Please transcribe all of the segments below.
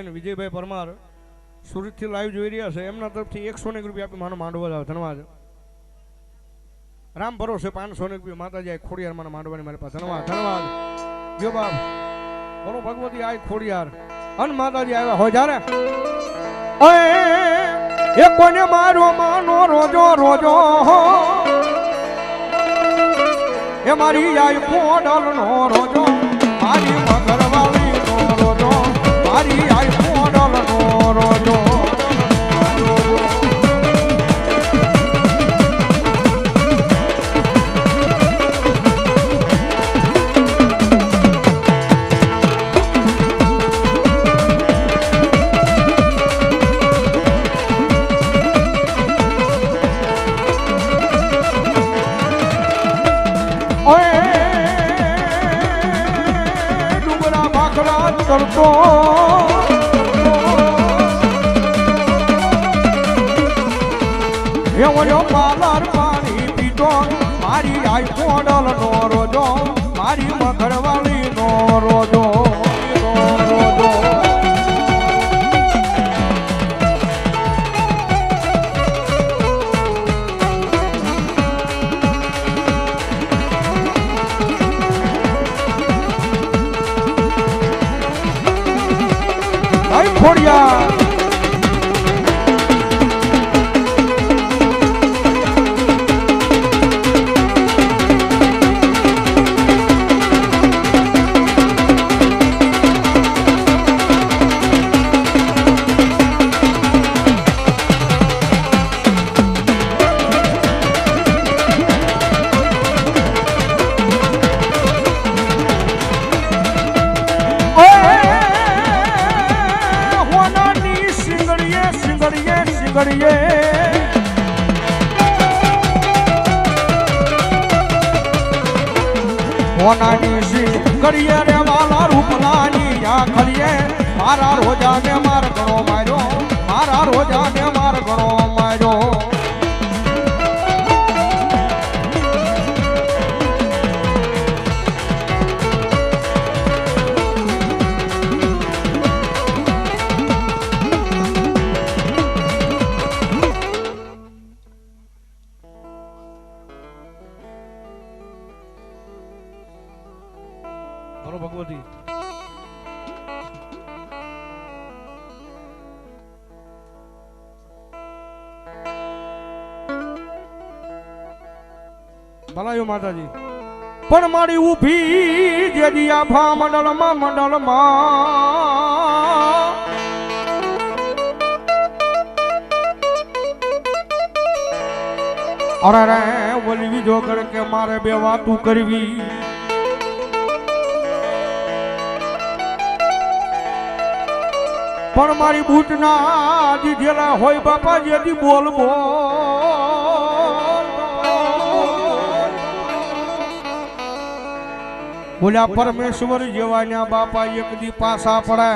વિજયભાઈ પરમાર સુરતથી લાઈવ જોઈ રહ્યા છે. એમના તરફથી એકસો ને રૂપિયા આપી માનો માંડવો જાવ ધન્યવાદ. રામ ભરોસે પાંચસો ને રૂપિયા. માતાજી ખોડિયાર મારા માંડવાની મારી પાસે. ધન્યવાદ. ધન્યવાદ. જો બાપ, બોલો ભગવતી આય ખોડિયાર. અન માતાજી આવ્યા હોય જ્યારે? એ કોને મારો માનો? રોજો રોજો. એ મારી આય ખોડલ નો રોજો. મારી ડુંગરા કરતો. એવો પાલર પાણી પીતો, મારી આઈ કોડલ નો રોજો, મારી મગરવાળી નો રોજો. ખોડિયા હોનાની કરીએ રે વાલા રૂપલાની આખડીએ મારા રોજાને માર ભલાયો માતાજી. પણ મારી ઊભી જેદી આભા મંડળમાં મંડળમાં. અરે રે વલવી બીજો કર કે મારે બે વાતું કરવી. પણ મારી બૂટના દીધેલા હોય બાપા જેથી બોલ બોલ્યા, પરમેશ્વર જેવાના બાપા એક દી પાસા પડે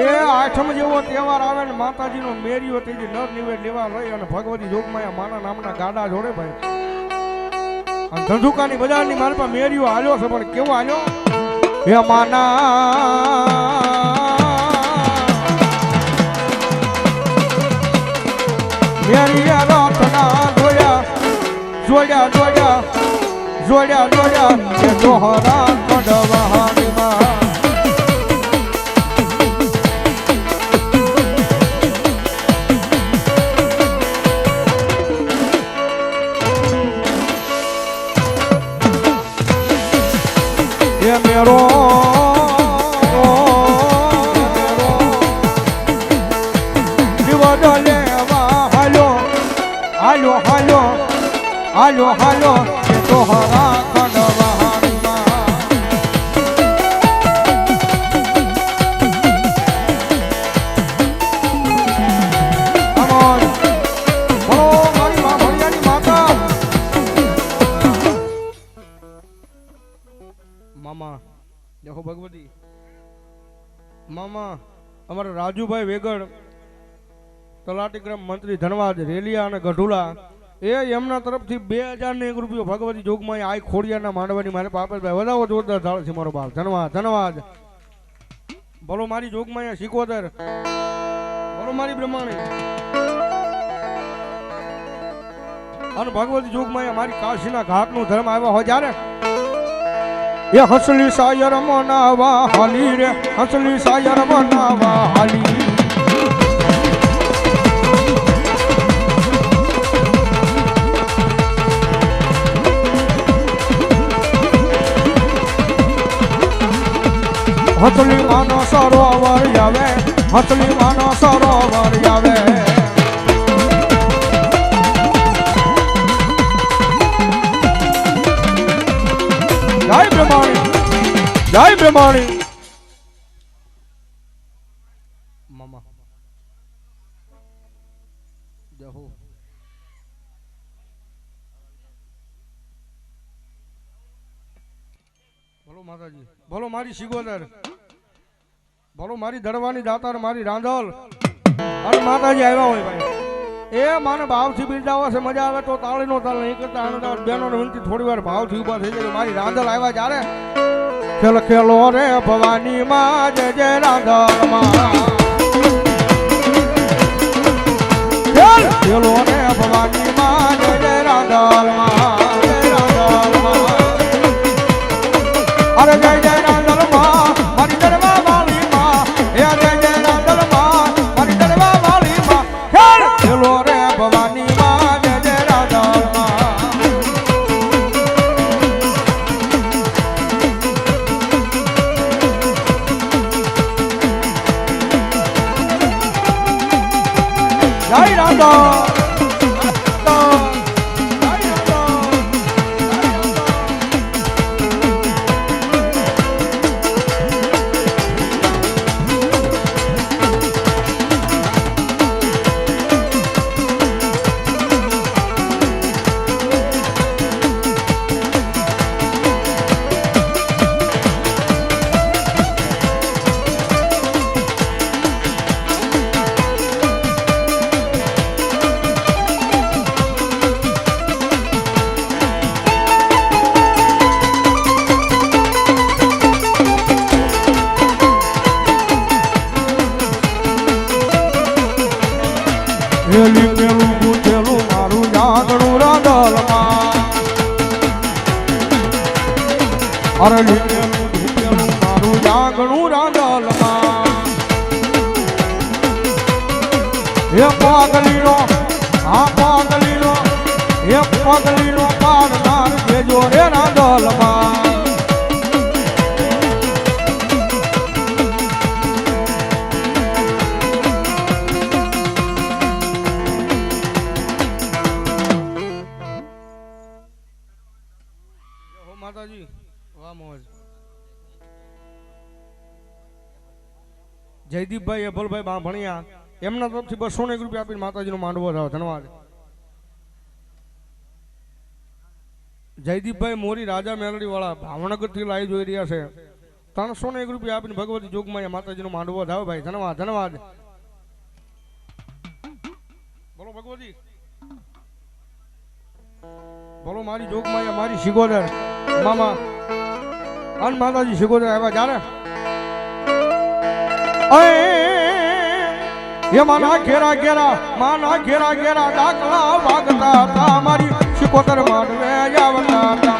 એ આઠમ જેવો તહેવાર આવે ને, માતાજીનો મેરીઓ તેજી નર નિવેદ લેવા લઈ અને ભગવતી જોગમાં માના નામના ગાડા જોડે ભાઈ. ધંધુકાની બજારની મારી પાસે મેરીઓ હાલ્યો છે, પણ કેવો હાલ્યો હે માના મેરી રથના જોયા જોડ્યા જોડ્યા જોડ્યા જોડ્યા કે મામા, દેખો ભગવતી. મામા, અમારા રાજુભાઈ વેગડ તલાટીગ્રામ મંત્રી ધનવાદ, રેલિયા અને ગઢુલા, એ એમના તરફથી બે હજાર ને એક રૂપિયો ભગવતી જોગમાં આ ખોડિયાના માંડવાની મારે પાપલભાઈ વધાવો જોરદાર ધાળ છે મારો બાપ ધનવાદ ધનવાદ. ભલો મારી જોગમાં શીખોદર બોલો મારી બ્રહ્માણી. અને ભગવતી જોગમાં મારી કાશીના ઘાટનું ધર્મ આવ્યા હોય જ્યારે એ હસલી સાયર મનાવા હાલી રે, હસલી સાયર મનાવા હાલી. હસલી માનો સરોવર આવે, હસલી માનો સરોવર આવે. જય બ્રહ્માણી. બોલો મારી સિગોદર ભલો મારી દરવાની દાતાર મારી રાંધલ. અરે માતાજી આવ્યા હોય ભાઈ. એ માને ભાવથી બિરદાવા છે, મજા આવે તો તાળીનો તાળ નહીં કરતા. આનંદ બેનો વિનંતી થોડી વાર ભાવથી ઊભા થઈ જાય. મારી રાંધલ આવ્યા જ્યારે ખેલ ખેલો રે ભવાની માં, જય જય રાંધલમાં. રે ભવાની માં, જય જય રાંધલમાં અરે જય જય રાંધલમાં, મારી દરવા જય જય રાંધલમાં રે ભવાની Bye. પેલી પેલું પૂછેલું મારું ગાંધણું રાંધલમાં અરે જયદીપભાઈ, અભલભાઈ બા ભણ્યા એમના તરફથી બસો ને એક રૂપિયા આપીને માતાજીનો માંડવો થાવ ધન્યવાદ. જયદીપભાઈ મોરી રાજા મેલડી વાળા ભાવનગરથી લાઈવ જોઈ રહ્યા છે. ત્રણસો ને એક રૂપિયા આપીને ભગવતી જોગમાં માતાજીનો માંડવો થાવ ભાઈ, ધન્યવાદ ધન્યવાદ. બોલો ભગવતી. બોલો મારી જોગમાં મારી શિગોદર. મામા, અન માતાજી શિગોદર આવ્યા. અય એ માના ઘેરા ઘેરા, માના ઘેરા ઘેરા દાખલા વાગતા હતા. મારી શિકોતર માનવે આવતા હતા.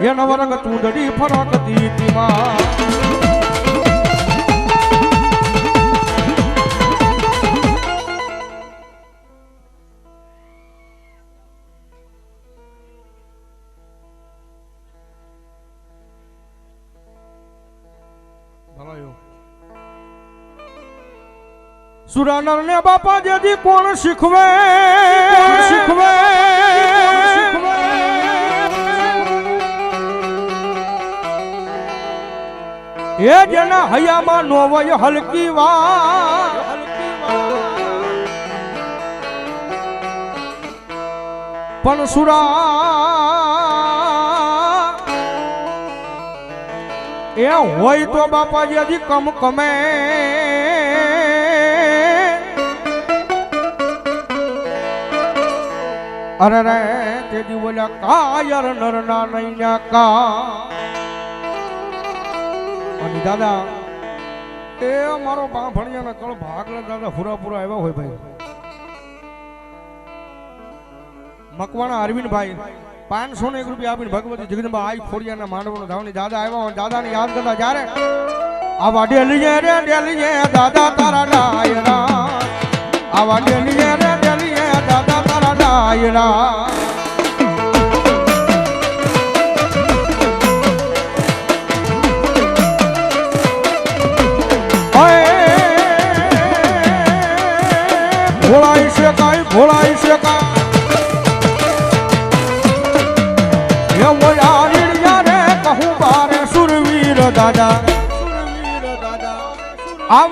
એના વરંગ ચૂંદડી ફરકતી હતી માં સુરાનર ને બાપા જેથી કોણ શીખવે? એ જેના હૈયામાં નો વય હલકી વા પણ સુરા, એ હોય તો બાપાજી હજી કમ કમે. અરે રે તે દી બોલ્યા કાયર નરના નૈયા કા. અને દાદા, એ મારો બાંભણિયાના કળ ભાગલા દાદા હુરાપુરા આવ્યા હોય ભાઈ. મકવાણા અરવિંદભાઈ, પાંચસો ને એક રૂપિયા આપીને ભગવતી જગદંબા આઈ ખોડિયાના માંડવાનો ધાવની દાદા આવ્યા હોય, દાદાને યાદ કરતા જ્યારે આવા ડેલીએ રે, ડેલીએ, દાદા તારા ડાયરા આવા ડેલીએ રે, ડેલીએ, દાદા તારા ડાયરા.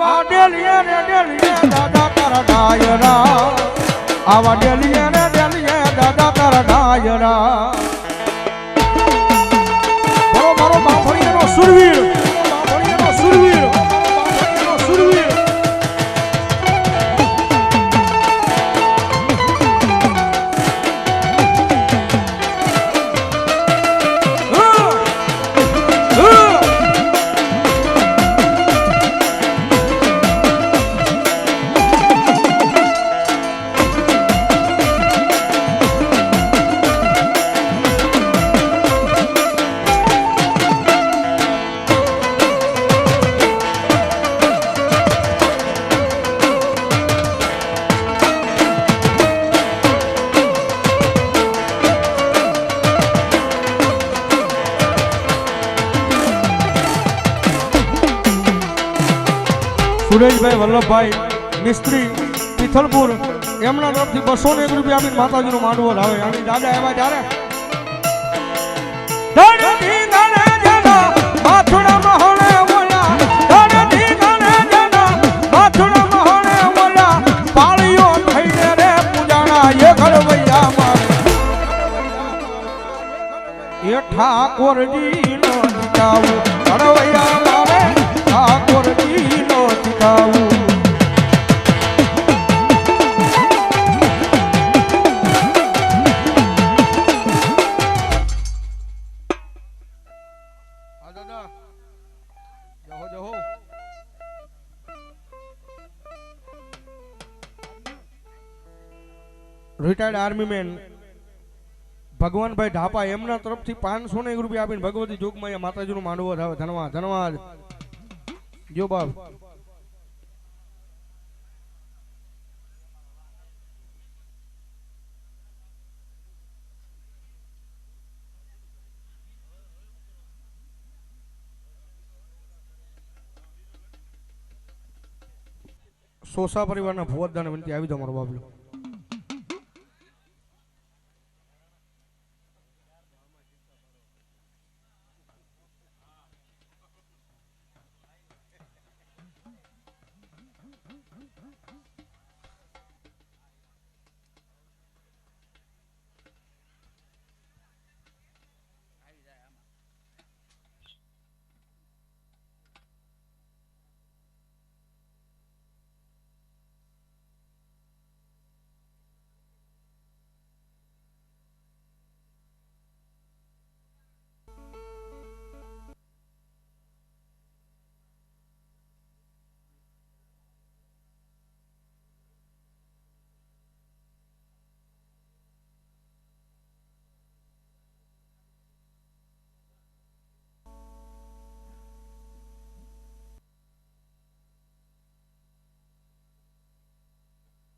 આવા ડેલીએ રે ડેલીએ દાદા તારા ડાયરા આવા ડેલીએ રે ડેલીએ દાદા તારા ડાયરા સુરેશભાઈ વલ્લભભાઈ, મિસ્ત્રી પિથલપુર એમના તરફથી બસો ને એક રૂપિયા આપીને માતાજીનો માંડવો લાવે અને દાદા એવા ત્યારે માથુડા ઘડવૈયા ઠાકોરજી નો ઠાકોરજી નો retired army man Bhagvanbhai Dhapa એમના તરફથી પાંચસો ને એક રૂપિયા આપીને ભગવતી જોગમાં માતાજીનું માંડવો ધનવાદ ધન્યવાદ જો બાપ. સોસા પરિવારના ભુવતદાને વિનંતી આવી જાઓ મારો બાબલો.